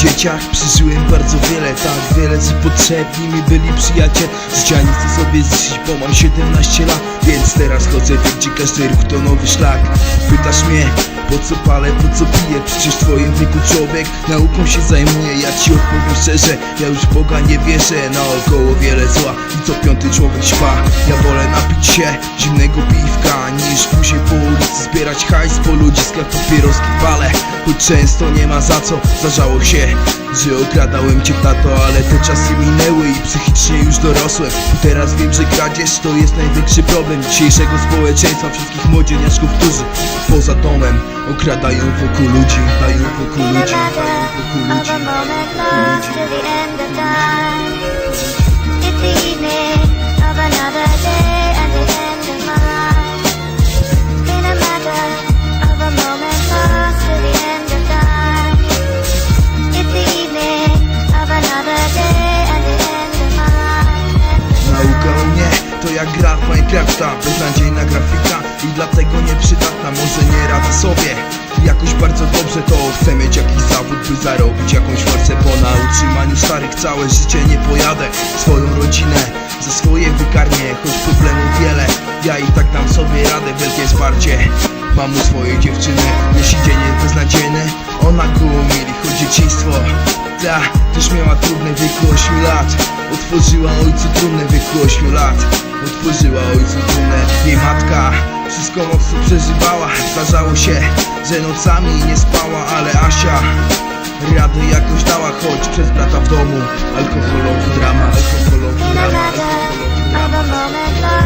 dzieciach przeżyłem bardzo wiele Tak wiele, co potrzebni mi byli przyjaciel Życia nie chcę sobie zniszczyć, bo mam 17 lat Więc teraz chodzę wiem, gdzie każdy ruch to nowy szlak. Pytasz mnie, po co palę, po co piję? Przecież w twoim wieku człowiek nauką się zajmuje. Ja ci odpowiem szczerze, ja już Boga nie wierzę. Naokoło wiele zła i co piąty człowiek śpa. Ja wolę napić się zimnego piwka Niż później po ulicy zbierać hajs Po ludziskach papieroski palę Choć często nie ma za co, zdarzało się Że okradałem cię tato, ale te czasy minęły I psychicznie już dorosłem. Teraz wiem, że kradzież to jest największy problem Dzisiejszego społeczeństwa Wszystkich młodzieniaszków, którzy poza domem Okradają wokół ludzi, dają wokół ludzi, dają wokół ludzi a moment lost to jak gra w Minecrafta. Beznadziejna grafika i dlatego nieprzydatna Może nie radzę sobie. Jakoś bardzo dobrze To chcę mieć jakiś zawód, by zarobić jakąś forsę Po na utrzymaniu starych całe życie nie pojadę. Swoją rodzinę za swoje wykarmię Choć problemów wiele, ja i tak dam sobie radę Wielkie wsparcie Mam u swojej dziewczyny jest beznadziejny. Ona go umili, choć dzieciństwo. Ta też miała trudne wieku 8 lat. Otworzyła ojcu trumnę wieku 8 lat. Otworzyła ojcu trumnę Jej matka wszystko mocno przeżywała. Zdarzało się, że nocami nie spała Ale Asia radę jakoś dała Choć przez brata w domu. Alkoholowy drama, alkoholowy In a drama, matter alkoholowy of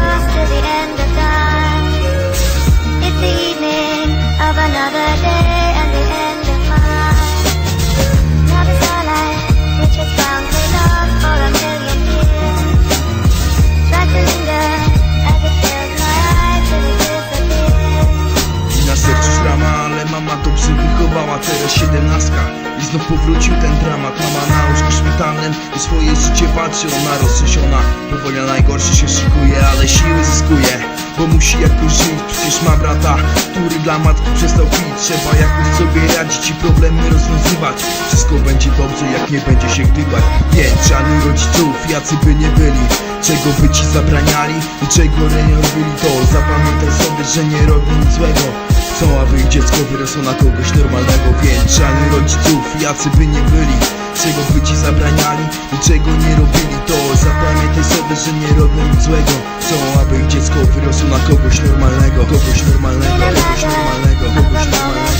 dobrze wychowała Teraz siedemnastka i znów powrócił ten dramat. Mama na łóżku szpitalnym i swoje życie patrzy Ona roztrzęsiona, powoli na najgorsze się szykuje Ale siły zyskuje, bo musi jakoś żyć. Przecież ma brata, który dla matki przestał pić. Trzeba jakoś sobie radzić i problemy rozwiązywać. Wszystko będzie dobrze, jak nie będzie się gdybać. Więc żadnych rodziców, jacy by nie byli. Czego by ci zabraniali i czego nie robili To zapamiętaj sobie, że nie robi nic złego co aby wyjść dziecko wyrosło na kogoś normalnego Więc żadnych rodziców, jacy by nie byli. Czego by ci zabraniali, niczego nie robili To zapamiętaj sobie, że nie robią nic złego. Co aby wyjść dziecko wyrosło na kogoś normalnego Kogoś normalnego, kogoś normalnego, kogoś normalnego.